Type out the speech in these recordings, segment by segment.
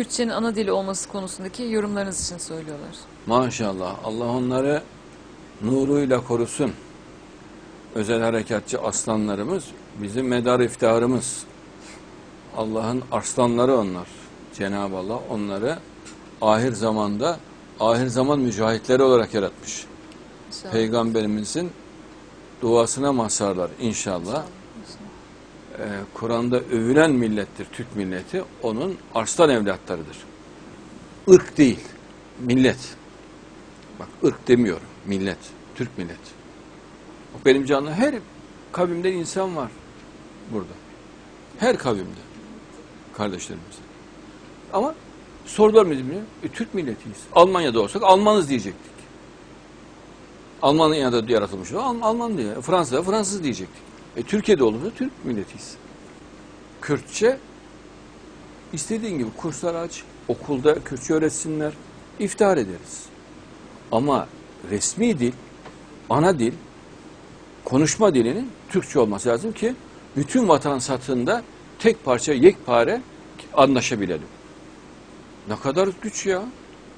Kürtçenin ana dili olması konusundaki yorumlarınız için söylüyorlar. Maşallah. Allah onları nuruyla korusun. Özel harekatçı aslanlarımız bizim medar iftiharımız. Allah'ın arslanları onlar. Cenab-ı Allah onları ahir zamanda ahir zaman mücahitleri olarak yaratmış. İnşallah. Peygamberimizin duasına mazharlar inşallah. Ee, Kur'an'da övülen millettir Türk milleti. Onun arslan evlatlarıdır. Irk değil, millet. Bak ırk demiyorum, millet. Türk milleti. Bak benim canlı her kavimden insan var burada. Her kavimde. Kardeşlerimiz. Ama sorular bizim e, Türk milletiyiz. Almanya'da olsak Almanız diyecektik. Almanya'da yaratılmış. Al- Alman diye. Fransa'da Fransız diyecektik. E, Türkiye'de olursa Türk milletiyiz. Kürtçe istediğin gibi kurslar aç, okulda Kürtçe öğretsinler, iftihar ederiz. Ama resmi dil, ana dil, konuşma dilinin Türkçe olması lazım ki bütün vatan satında tek parça yekpare anlaşabilelim. Ne kadar güç ya.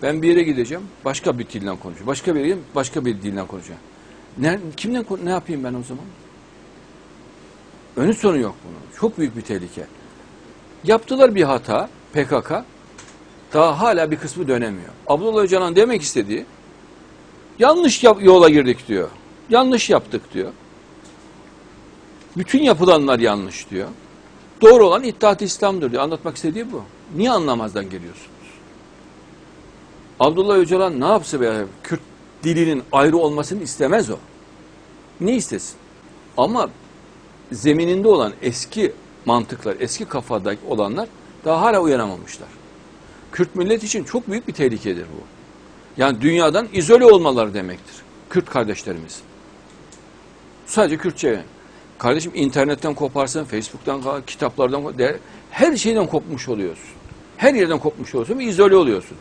Ben bir yere gideceğim, başka bir dilden konuşacağım. Başka bir yere başka bir dilden konuşacağım. Ne, kimden, ne yapayım ben o zaman? Önü sonu yok bunun. Çok büyük bir tehlike. Yaptılar bir hata PKK. Daha hala bir kısmı dönemiyor. Abdullah Öcalan demek istediği yanlış yola girdik diyor. Yanlış yaptık diyor. Bütün yapılanlar yanlış diyor. Doğru olan İttihat-ı İslam'dır diyor. Anlatmak istediği bu. Niye anlamazdan geliyorsunuz? Abdullah Öcalan ne yapsa be Kürt dilinin ayrı olmasını istemez o. Ne istesin? Ama zemininde olan eski mantıklar, eski kafada olanlar daha hala uyanamamışlar. Kürt millet için çok büyük bir tehlikedir bu. Yani dünyadan izole olmaları demektir. Kürt kardeşlerimiz. Sadece Kürtçe. Kardeşim internetten koparsın, Facebook'tan, kitaplardan, her şeyden kopmuş oluyorsun. Her yerden kopmuş oluyorsun ve izole oluyorsun.